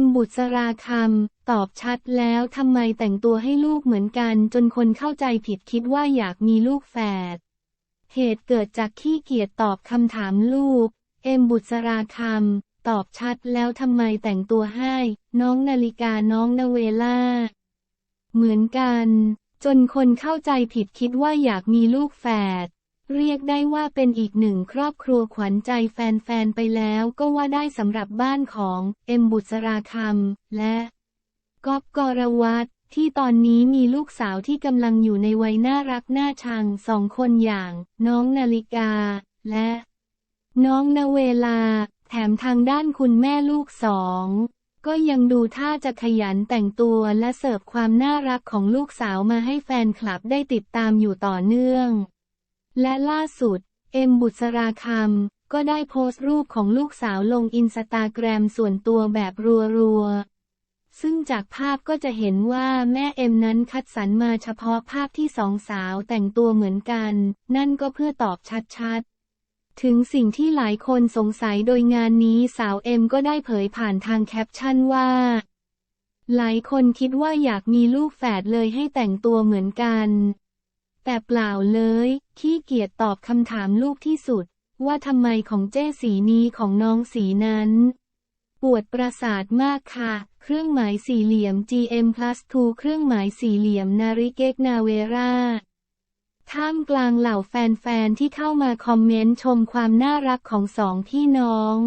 มบุษราคำ ตอบชัดแล้วทำไมแต่งตัวให้ลูกเหมือนกัน จนคนเข้าใจผิดคิดว่าอยากมีลูกแฝด เหตุเกิดจากขี้เกียจตอบคำถามลูก เอมบุษราคำ ตอบชัดแล้วทำไมแต่งตัวให้ น้องนาฬิกาน้องนาเวล่า เหมือนกัน จนคนเข้าใจผิดคิดว่าอยากมีลูกแฝด เรียกได้ว่าเป็นอีกหนึ่งครอบครัวขวัญใจแฟนๆไปแล้วก็ว่าได้สำหรับบ้านของเอ็มบุษราคำและก๊อบกรวัตที่ตอนนี้มีลูกสาวที่กำลังอยู่ในวัยน่ารักน่าชังสองคนอย่าง น้องนาฬิกา และ น้องนาเวลา แถมทางด้านคุณแม่ลูกสอง ก็ยังดูท่าจะขยันแต่งตัวและเสิร์ฟความน่ารักของลูกสาวมาให้แฟนคลับได้ติดตามอยู่ต่อเนื่อง และล่าสุด เอ็มบุษราคำก็ได้โพสต์รูปของลูกสาวลงอินสตาแกรมส่วนตัวแบบรัวๆ ซึ่งจากภาพก็จะเห็นว่าแม่เอ็มนั้นคัดสรรมาเฉพาะภาพที่สองสาวแต่งตัวเหมือนกัน นั่นก็เพื่อตอบชัดๆถึงสิ่งที่หลายคนสงสัยโดยงานนี้สาวเอ็มก็ได้เผยผ่านทางแคปชั่นว่า หลายคนคิดว่าอยากมีลูกแฝดเลยให้แต่งตัวเหมือนกัน แต่เปล่าเลย ขี้เกียจตอบคำถามลูกที่สุด ว่าทำไมของเจ้สีนี้ของน้องสีนั้น ปวดประสาทมากค่ะ เครื่องหมายสี่เหลี่ยม GM plus 2เครื่องหมายสี่เหลี่ยมนาริเกกนาเวราท่ามกลางเหล่าแฟนๆที่เข้ามาคอมเมนต์ชมความน่ารักของสองพี่น้อง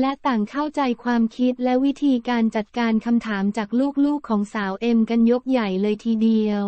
และต่างเข้าใจความคิดและวิธีการจัดการคำถามจากลูกๆของสาวเอ็มกันยกใหญ่เลยทีเดียว